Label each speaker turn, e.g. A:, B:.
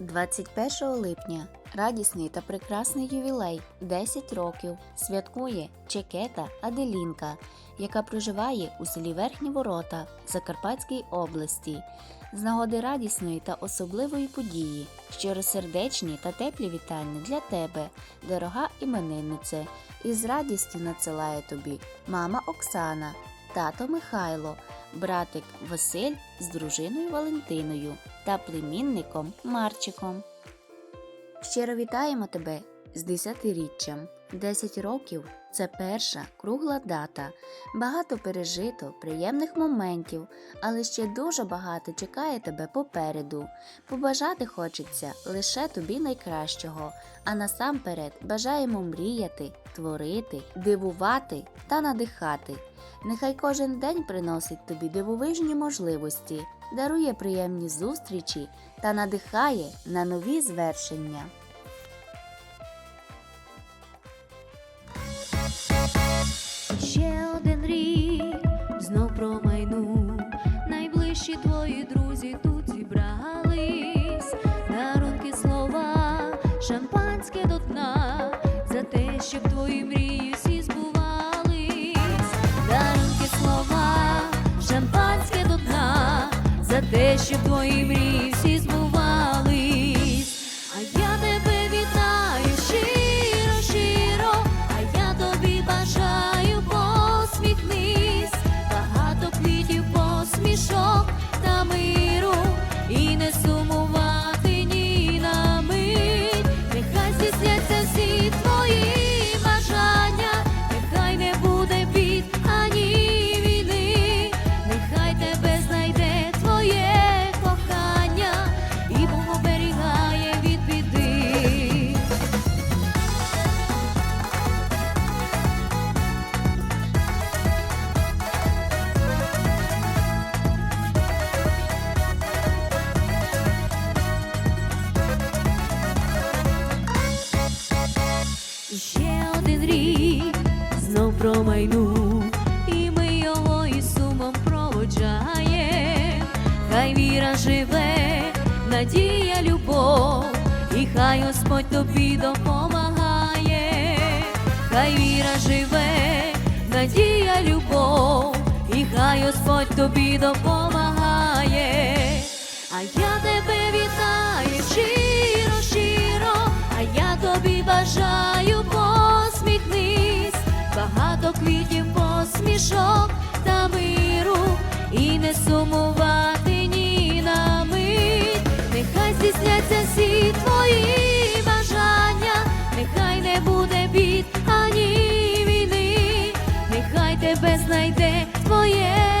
A: 21 липня радісний та прекрасний ювілей 10 років святкує Чекета Аделінка, яка проживає у селі Верхні Ворота Закарпатській області. З нагоди радісної та особливої події, щиросердечні та теплі вітання для тебе, дорога імениннице, і з радістю надсилає тобі мама Оксана, тато Михайло, братик Василь з дружиною Валентиною та племінником Марчиком. Щиро вітаємо тебе з десятиріччям. 10 років це перша кругла дата. Багато пережито, приємних моментів, але ще дуже багато чекає тебе попереду. Побажати хочеться лише тобі найкращого, а насамперед бажаємо мріяти, творити, дивувати та надихати. Нехай кожен день приносить тобі дивовижні можливості, дарує приємні зустрічі та надихає на нові звершення.
B: Знов промайну, найближчі твої друзі тут зібрались, дарунки слова, шампанське до дна, за те, щоб твої мрії всі збувались, дарунки слова, шампанське до дна, за те, щоб твої мрії всі збувались. Промайнув, і ми його із сумом проводжаєм. Хай віра живе, надія, любов, і хай Господь тобі допомагає, хай віра живе, надія, любов, і хай Господь тобі допомагає. Багато квітів, посмішок та миру, і не сумувати ні на мить, нехай здійсняться всі твої бажання, нехай не буде бід ані війни, нехай тебе знайде твоє